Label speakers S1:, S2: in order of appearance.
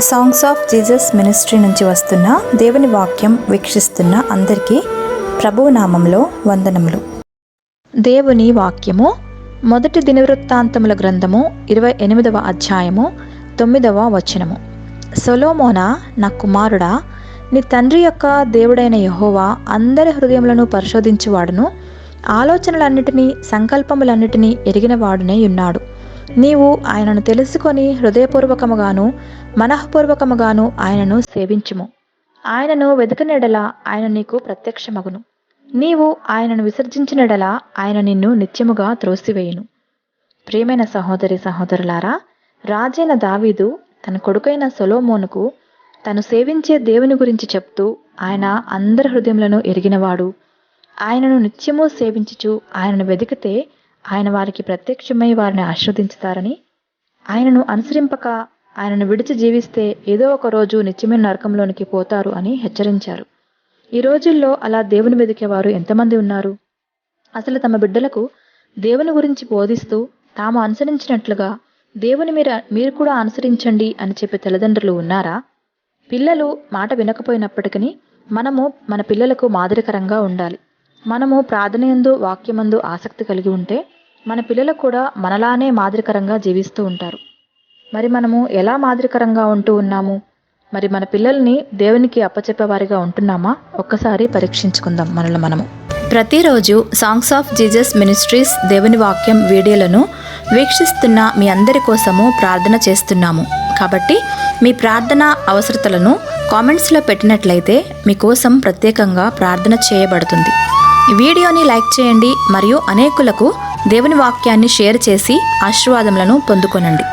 S1: Songs of Jesus ministry నుంచి వస్తున్న దేవుని వాక్యం వీక్షిస్తున్న అందరికీ ప్రభువు నామంలో వందనములు. దేవుని వాక్యము మొదటి దినవృత్తాంతముల గ్రంథము ఇరవై ఎనిమిదవ అధ్యాయము తొమ్మిదవ వచనము. సొలోమోనా నా కుమారుడా నీ తండ్రి యొక్క దేవుడైన యహోవా అందరి హృదయములను పరిశోధించువాడును. ఆలోచనలన్నిటినీ సంకల్పములన్నిటినీ ఎరిగినవాడునే ఉన్నాడు. నీవు ఆయనను తెలుసుకొని హృదయపూర్వకముగాను మనఃపూర్వకముగాను ఆయనను సేవించుము. ఆయనను వెదకనెడల ఆయన నీకు ప్రత్యక్షమగును. నీవు ఆయనను విసర్జించినడల ఆయన నిన్ను నిత్యముగా త్రోసివేయును. ప్రియమైన సహోదరి సహోదరులారా రాజైన దావీదు తన కొడుకైన సొలోమోనుకు తను సేవించే దేవుని గురించి చెప్తూ ఆయన అందరి హృదయములను ఎరిగినవాడు. ఆయనను నిత్యము సేవించుచు ఆయనను వెదికితే ఆయన వారికి ప్రత్యక్షమై వారిని ఆశ్రవదించుతారని ఆయనను అనుసరింపక ఆయనను విడిచి జీవిస్తే ఏదో ఒక రోజు నిత్యమైన నరకంలోనికి పోతారు అని హెచ్చరించారు. ఈ రోజుల్లో అలా దేవుని వెదికేవారు ఎంతమంది ఉన్నారు? అసలు తమ బిడ్డలకు దేవుని గురించి బోధిస్తూ తాము అనుసరించినట్లుగా దేవుని మీరు మీరు కూడా అనుసరించండి అని చెప్పే తల్లిదండ్రులు ఉన్నారా? పిల్లలు మాట వినకపోయినప్పటికీ మనము మన పిల్లలకు మాదిరికరంగా ఉండాలి. మనము ప్రార్థనయందు వాక్యమందు ఆసక్తి కలిగి ఉంటే మన పిల్లలు కూడా మనలానే మాదిరికరంగా జీవిస్తూ ఉంటారు. మరి మనము ఎలా మాదిరికరంగా ఉంటూ ఉన్నాము? మరి మన పిల్లల్ని దేవునికి అప్పచెప్పేవారిగా ఉంటున్నామా? ఒక్కసారి పరీక్షించుకుందాం మనల్ని మనము. ప్రతిరోజు సాంగ్స్ ఆఫ్ జీసస్ మినిస్ట్రీస్ దేవుని వాక్యం వీడియోలను వీక్షిస్తున్న మీ అందరి కోసము ప్రార్థన చేస్తున్నాము. కాబట్టి మీ ప్రార్థన అవసరతలను కామెంట్స్లో పెట్టినట్లయితే మీకోసం ప్రత్యేకంగా ప్రార్థన చేయబడుతుంది. ఈ వీడియోని లైక్ చేయండి మరియు అనేకులకు దేవుని వాక్యాన్ని షేర్ చేసి ఆశీర్వాదములను పొందుకొనండి.